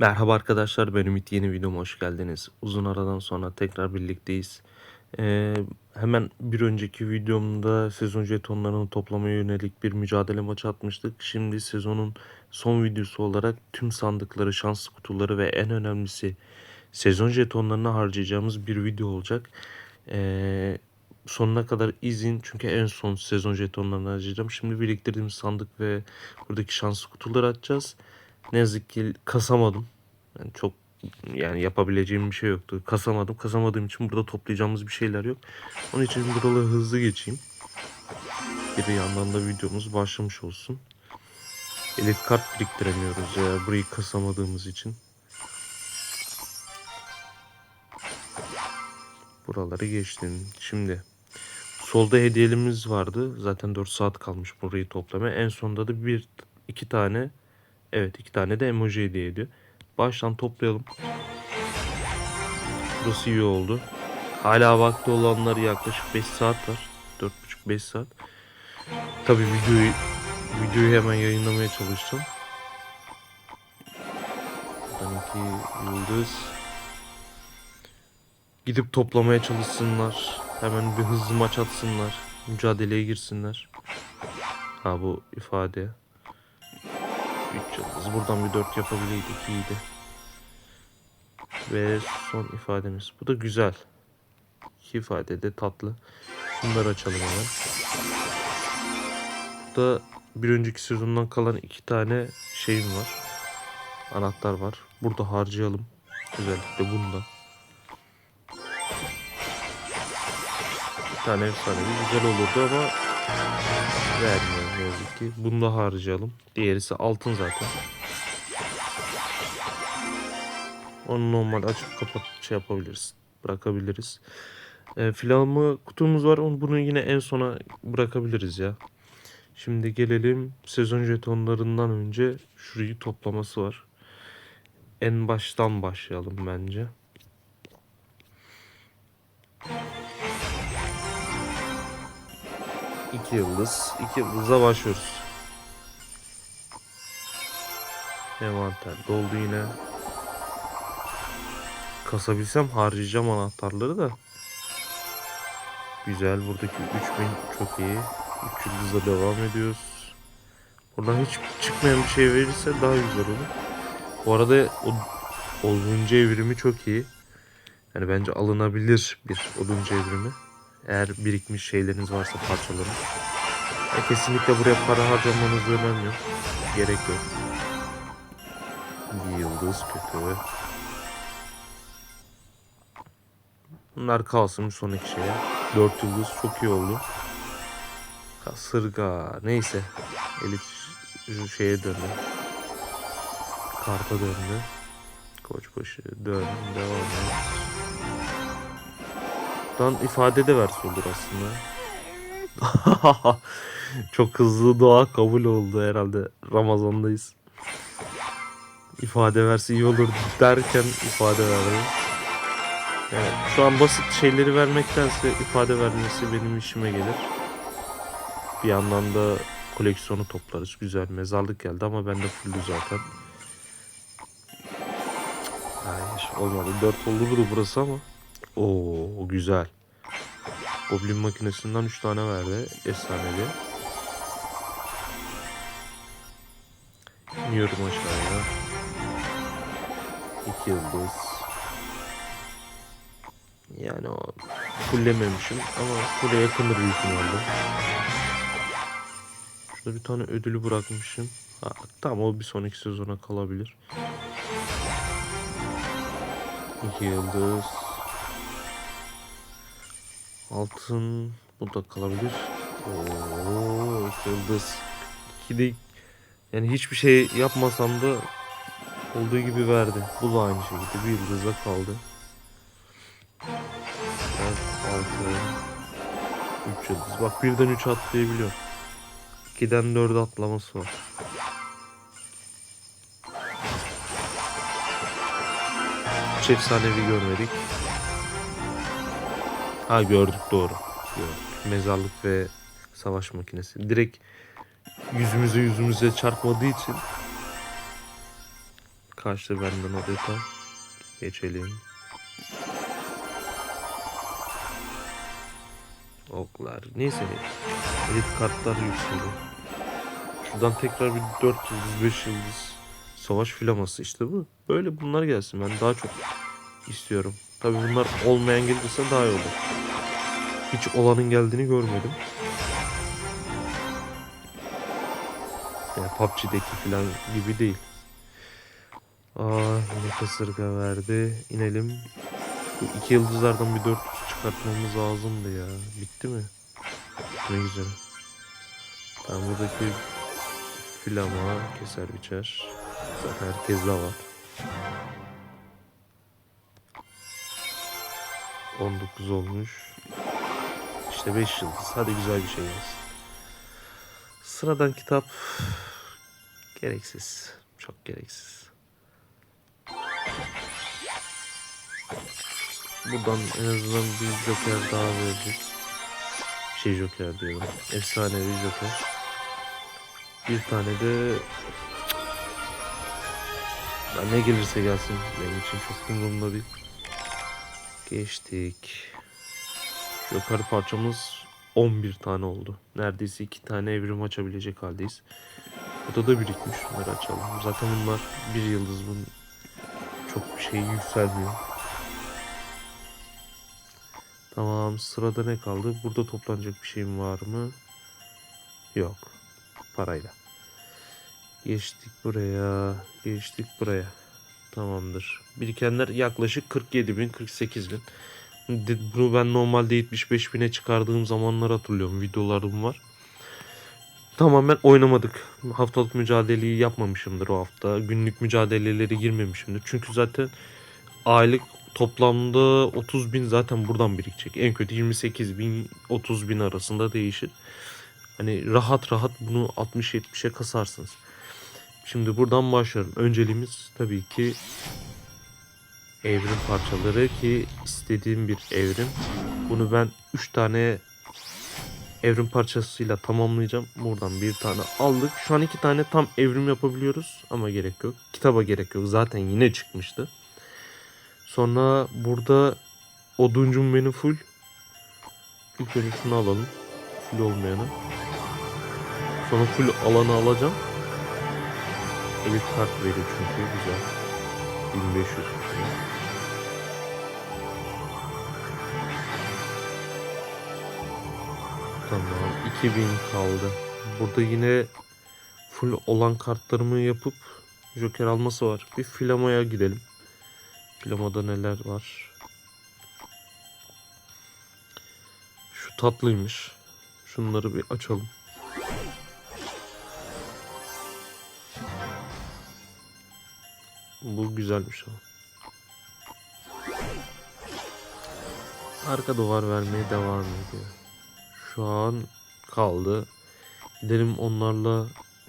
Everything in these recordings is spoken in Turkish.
Merhaba arkadaşlar ben Ümit yeni videoma hoş geldiniz. Uzun aradan sonra tekrar birlikteyiz. Ee, hemen bir önceki videomda sezon jetonlarını toplamaya yönelik bir mücadele maçı atmıştık. Şimdi sezonun son videosu olarak tüm sandıkları, şans kutuları ve en önemlisi sezon jetonlarını harcayacağımız bir video olacak. Ee, sonuna kadar izin çünkü en son sezon jetonlarını harcayacağım. Şimdi biriktirdiğimiz sandık ve buradaki şans kutuları açacağız. Ne yazık ki kasamadım. Yani çok yani yapabileceğim bir şey yoktu. Kasamadım. Kasamadığım için burada toplayacağımız bir şeyler yok. Onun için buraları hızlı geçeyim. Bir yandan da videomuz başlamış olsun. Elit kart biriktiremiyoruz ya burayı kasamadığımız için. Buraları geçtim. Şimdi solda hediyelerimiz vardı. Zaten 4 saat kalmış burayı toplamaya. En sonunda da bir iki tane evet iki tane de emoji hediye ediyor. Baştan toplayalım. Burası iyi oldu. Hala vakti olanlar yaklaşık 5 saat var. 4,5-5 saat. Tabi videoyu videoyu hemen yayınlamaya çalışacağım. Buradan iki yıldız. Gidip toplamaya çalışsınlar. Hemen bir hızlı maç atsınlar. Mücadeleye girsinler. Ha bu ifade. 3 yıldız. Buradan bir 4 yapabileydik iyiydi. Ve son ifademiz. Bu da güzel. İki ifade de tatlı. Bunları açalım hemen. Burada bir önceki sezondan kalan iki tane şeyim var. Anahtar var. Burada harcayalım. Özellikle bunda. Bir tane efsanevi güzel olurdu ama vermiyor ne yazık ki. Bunu da harcayalım. Diğerisi altın zaten. Onu normal açıp kapat şey yapabiliriz. Bırakabiliriz. E, filanma kutumuz var. Onu bunu yine en sona bırakabiliriz ya. Şimdi gelelim sezon jetonlarından önce şurayı toplaması var. En baştan başlayalım bence. İki yıldız. iki yıldıza başlıyoruz. Envanter doldu yine. Kasabilsem harcayacağım anahtarları da. Güzel buradaki 3000 çok iyi. 3 yıldızla devam ediyoruz. Buradan hiç çıkmayan bir şey verirse daha güzel olur. Bu arada o oduncu evrimi çok iyi. Yani bence alınabilir bir oduncu evrimi. Eğer birikmiş şeyleriniz varsa parçaların. E kesinlikle buraya para harcamanız önemli. Gerek yok. Bir yıldız kötü. Bunlar kalsın sonraki şeye. Dört yıldız çok iyi oldu. Kasırga. Neyse. Elit şu şeye döndü. Karta döndü. Koçbaşı dön. Devam et. Buradan ifade de verse olur aslında. Çok hızlı dua kabul oldu herhalde. Ramazandayız. İfade verse iyi olur derken ifade verdi. Yani şu an basit şeyleri vermektense ifade vermesi benim işime gelir. Bir yandan da koleksiyonu toplarız. Güzel mezarlık geldi ama bende fullü zaten. Hayır olmadı. 4 olurdu burası ama. Oo güzel. Goblin makinesinden 3 tane verdi. Efsanevi. İniyorum aşağıya. 2 yıldız. Yani o fullememişim ama fulle yakındır büyük ihtimalle. Şurada bir tane ödülü bırakmışım. Ha, tamam o bir sonraki sezona kalabilir. 2 yıldız. Altın bu da kalabilir. Oo, yıldız. İki de yani hiçbir şey yapmasam da olduğu gibi verdi. Bu da aynı şekilde bir yıldızla kaldı. Evet, altı. Üç yıldız. Bak birden üç atlayabiliyor. 2'den 4'e atlaması var. Hiç efsanevi görmedik. Ha gördük doğru. Gördük. Mezarlık ve savaş makinesi. Direkt yüzümüze yüzümüze çarpmadığı için Kaçtı benden o detay. Geçelim. Oklar. Neyse. Elit kartlar yükseldi. Şuradan tekrar bir 4 yıldız 5 yıldız savaş filaması işte bu. Böyle bunlar gelsin ben daha çok istiyorum. Tabi bunlar olmayan gelirse daha iyi olur. Hiç olanın geldiğini görmedim. Yani PUBG'deki falan gibi değil. Aa yine kasırga verdi. İnelim. Bu iki yıldızlardan bir 400 çıkartmamız lazımdı ya. Bitti mi? Ne güzel. Ben buradaki filama keser biçer. Zaten herkes de var. 19 olmuş. İşte 5 yıldız. Hadi güzel bir şey yaz. Sıradan kitap gereksiz. Çok gereksiz. Buradan en azından bir joker daha verecek. Şey joker diyorum. Efsanevi joker. Bir tane de ben ne gelirse gelsin benim için çok umurumda değil. Geçtik. Joker parçamız 11 tane oldu. Neredeyse 2 tane evrim açabilecek haldeyiz. Burada da birikmiş. Bunları açalım. Zaten bunlar bir yıldız. Bunun çok bir şey yükselmiyor. Tamam sırada ne kaldı? Burada toplanacak bir şeyim var mı? Yok. Parayla. Geçtik buraya. Geçtik buraya. Tamamdır. Birikenler yaklaşık 47 bin, 48 bin. Bunu ben normalde 75 bine çıkardığım zamanlar hatırlıyorum. Videolarım var. Tamamen oynamadık. Haftalık mücadeleyi yapmamışımdır o hafta. Günlük mücadeleleri girmemişimdir. Çünkü zaten aylık toplamda 30 bin zaten buradan birikecek. En kötü 28 bin 30 bin arasında değişir. Hani rahat rahat bunu 60-70'e kasarsınız. Şimdi buradan başlıyorum. Önceliğimiz tabii ki evrim parçaları ki istediğim bir evrim. Bunu ben 3 tane evrim parçasıyla tamamlayacağım. Buradan bir tane aldık. Şu an iki tane tam evrim yapabiliyoruz ama gerek yok. Kitaba gerek yok. Zaten yine çıkmıştı. Sonra burada oduncum benim full. İlk önce şunu alalım. Full olmayanı. Sonra full alanı alacağım. Elit kart veriyor çünkü güzel. 1500 tutuyor. Tamam 2000 kaldı. Burada yine full olan kartlarımı yapıp Joker alması var. Bir Flamo'ya gidelim. Flamo'da neler var? Şu tatlıymış. Şunları bir açalım. Bu güzelmiş ama. Arka duvar vermeye devam ediyor. Şu an kaldı. Gidelim onlarla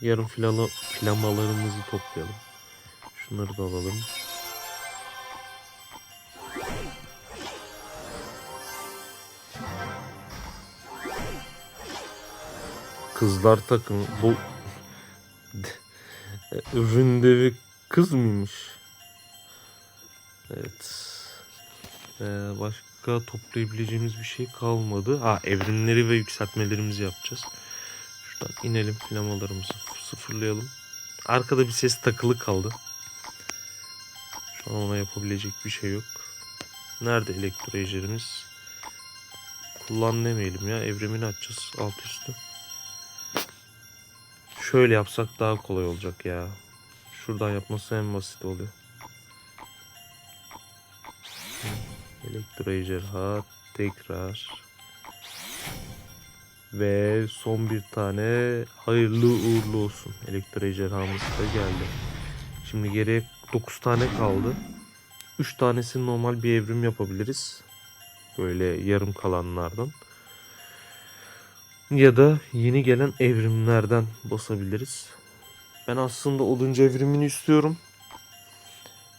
yarın filala, flamalarımızı toplayalım. Şunları da alalım. Kızlar takımı bu Ründevi kız mıymış? Evet. Ee, başka toplayabileceğimiz bir şey kalmadı. Ha evrimleri ve yükseltmelerimizi yapacağız. Şuradan inelim flamalarımızı sıfırlayalım. Arkada bir ses takılı kaldı. Şu an ona yapabilecek bir şey yok. Nerede elektro ejderimiz? Kullan demeyelim ya. Evrimini açacağız alt üstü. Şöyle yapsak daha kolay olacak ya. Şuradan yapması en basit oluyor. Elektro ejderha tekrar. Ve son bir tane hayırlı uğurlu olsun. Elektro ejderhamız da geldi. Şimdi geriye 9 tane kaldı. 3 tanesi normal bir evrim yapabiliriz. Böyle yarım kalanlardan. Ya da yeni gelen evrimlerden basabiliriz. Ben aslında oduncu evrimini istiyorum.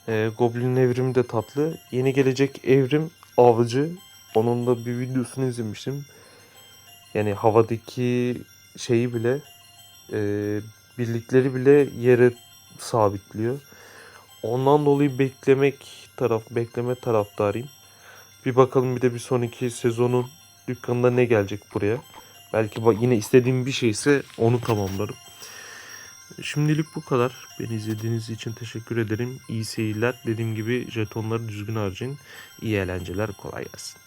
Ee, Goblin evrimi de tatlı. Yeni gelecek evrim avcı. Onun da bir videosunu izlemiştim. Yani havadaki şeyi bile e, birlikleri bile yere sabitliyor. Ondan dolayı beklemek taraf bekleme taraftarıyım. Bir bakalım bir de bir sonraki sezonun dükkanında ne gelecek buraya. Belki yine istediğim bir şeyse onu tamamlarım. Şimdilik bu kadar. Beni izlediğiniz için teşekkür ederim. İyi seyirler. Dediğim gibi jetonları düzgün harcayın. İyi eğlenceler. Kolay gelsin.